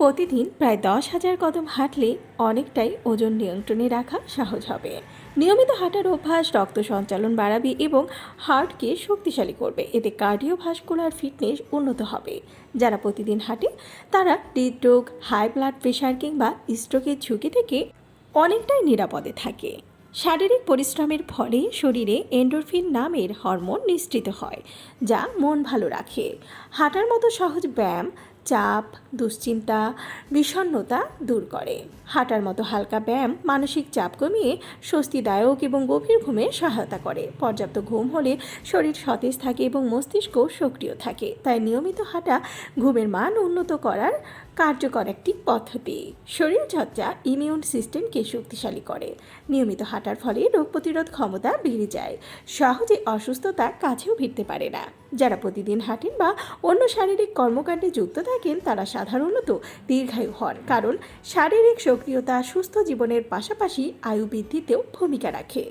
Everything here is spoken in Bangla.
প্রতিদিন প্রায় দশ হাজার কদম হাঁটলে অনেকটাই ওজন নিয়ন্ত্রণে রাখা সহজ হবে। নিয়মিত হাঁটার অভ্যাস, রক্ত সঞ্চালন বাড়াবে এবং হার্টকে শক্তিশালী করবে। এতে কার্ডিও ভাস্কুলার ফিটনেস উন্নত হবে। যারা প্রতিদিন হাঁটে, তারা হৃদরোগ, হাই ব্লাড প্রেশার কিংবা স্ট্রোকের ঝুঁকি থেকে অনেকটাই নিরাপদে থাকে। শারীরিক পরিশ্রমের ফলে শরীরে এন্ডোরফিন নামের হরমোন নিঃসৃত হয়, যা মন ভালো রাখে। হাঁটার মতো সহজ ব্যায়াম চাপ, দুশ্চিন্তা বিষণ্নতা দূর করে। হাঁটার মতো হালকা ব্যায়াম মানসিক চাপ কমিয়ে স্বস্তিদায়ক এবং গভীর ঘুমে সহায়তা করে। পর্যাপ্ত ঘুম হলে শরীর সতেজ থাকে এবং মস্তিষ্ক সক্রিয় থাকে। তাই নিয়মিত হাঁটা ঘুমের মান উন্নত করার কার্যকর একটি পদ্ধতি। শরীরচর্চা ইমিউন সিস্টেমকে শক্তিশালী করে। নিয়মিত হাঁটার ফলে রোগ প্রতিরোধ ক্ষমতা বেড়ে যায়। সহজে অসুস্থতা কাছেও ভিড়তে পারে না। যারা প্রতিদিন হাঁটেন বা অন্য শারীরিক কর্মকাণ্ডে যুক্ত থাকেন, তারা সাধারণত দীর্ঘায়ু হন কারণ শারীরিক সক্রিয়তা সুস্থ জীবনের পাশাপাশি আয়ু বৃদ্ধিতেও ভূমিকা রাখে।